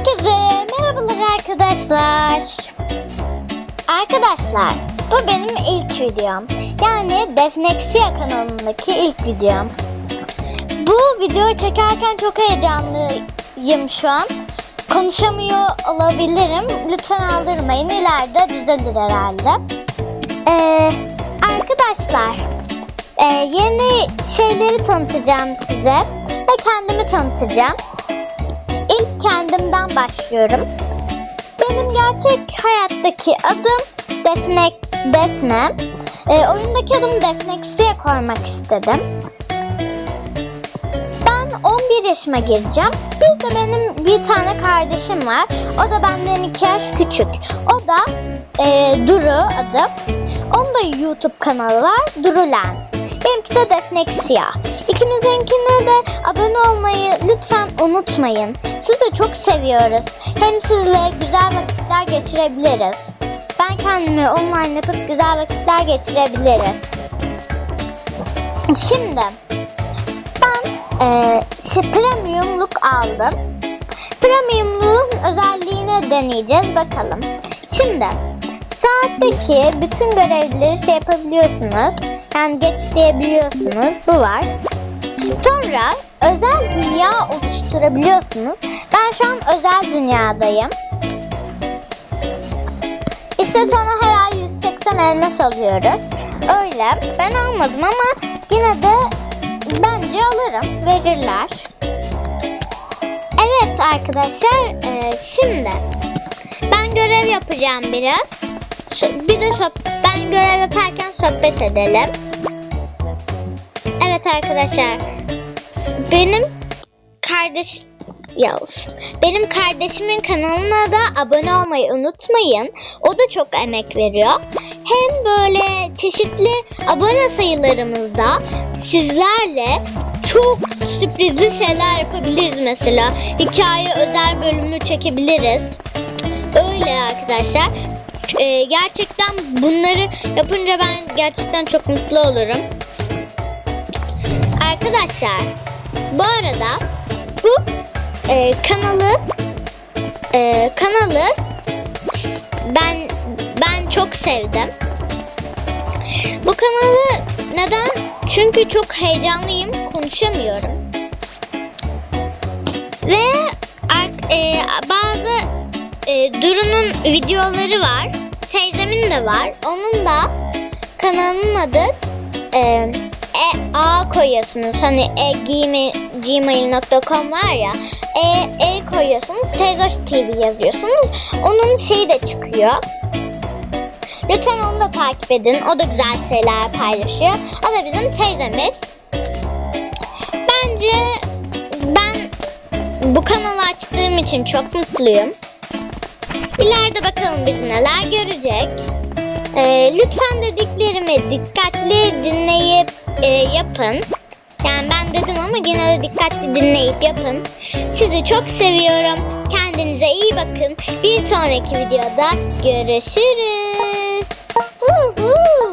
Herkese merhabalar arkadaşlar. Arkadaşlar bu benim ilk videom. Yani Defnexia kanalındaki ilk videom. Bu videoyu çekerken çok heyecanlıyım şu an. Konuşamıyor olabilirim. Lütfen aldırmayın. İleride düzelir herhalde. Ee, arkadaşlar e, yeni şeyleri tanıtacağım size. Ve kendimi tanıtacağım. Kendimden başlıyorum. Benim gerçek hayattaki adım Defne. Defne. Ee, oyundaki adımı Defnexi'ye koymak istedim. Ben 11 yaşıma gireceğim. Bir de benim bir tane kardeşim var. O da benden 2 yaş küçük. O da e, Duru adı. Onun da YouTube kanalı var. Durulen. Benimki de Defnexia. İkimizinkine de abone olmayı lütfen unutmayın. Sizi çok seviyoruz. Hem sizle güzel vakitler geçirebiliriz. Ben kendimi online yapıp güzel vakitler geçirebiliriz. Şimdi ben e, şey, premiumluk aldım. Premiumluğun özelliğini deneyeceğiz bakalım. Şimdi saatteki bütün görevleri şey yapabiliyorsunuz. Yani geç diyebiliyorsunuz. Bu var. Sonra özel dünya oluşturabiliyorsunuz. Ben şu an özel dünyadayım. İşte sonra her ay 180 elmas alıyoruz. Öyle. Ben almadım ama yine de bence alırım. Verirler. Evet arkadaşlar. e, şimdi ben görev yapacağım biraz. Bir de ben görev yaparken sohbet edelim. Evet arkadaşlar. Benim kardeş ya of. benim kardeşimin kanalına da abone olmayı unutmayın. O da çok emek veriyor. Hem böyle çeşitli abone sayılarımızda sizlerle çok sürprizli şeyler yapabiliriz mesela. Hikaye özel bölümünü çekebiliriz. Öyle arkadaşlar. Ee, gerçekten bunları yapınca ben gerçekten çok mutlu olurum. Arkadaşlar bu arada bu e, kanalı e, kanalı ben ben çok sevdim. Bu kanalı neden? Çünkü çok heyecanlıyım, konuşamıyorum. Ve e, bazı e, Duru'nun videoları var. Teyzemin de var. Onun da kanalının adı e, e A koyuyorsunuz. Hani e gmail, gmail.com var ya. E, e koyuyorsunuz. Teyzoş TV yazıyorsunuz. Onun şeyi de çıkıyor. Lütfen onu da takip edin. O da güzel şeyler paylaşıyor. O da bizim teyzemiz. Bence ben bu kanalı açtığım için çok mutluyum. İleride bakalım biz neler görecek. Ee, lütfen dediklerimi dikkatli dinleyip e, yapın. Yani ben dedim ama yine de dikkatli dinleyip yapın. Sizi çok seviyorum. Kendinize iyi bakın. Bir sonraki videoda görüşürüz. Hu hu.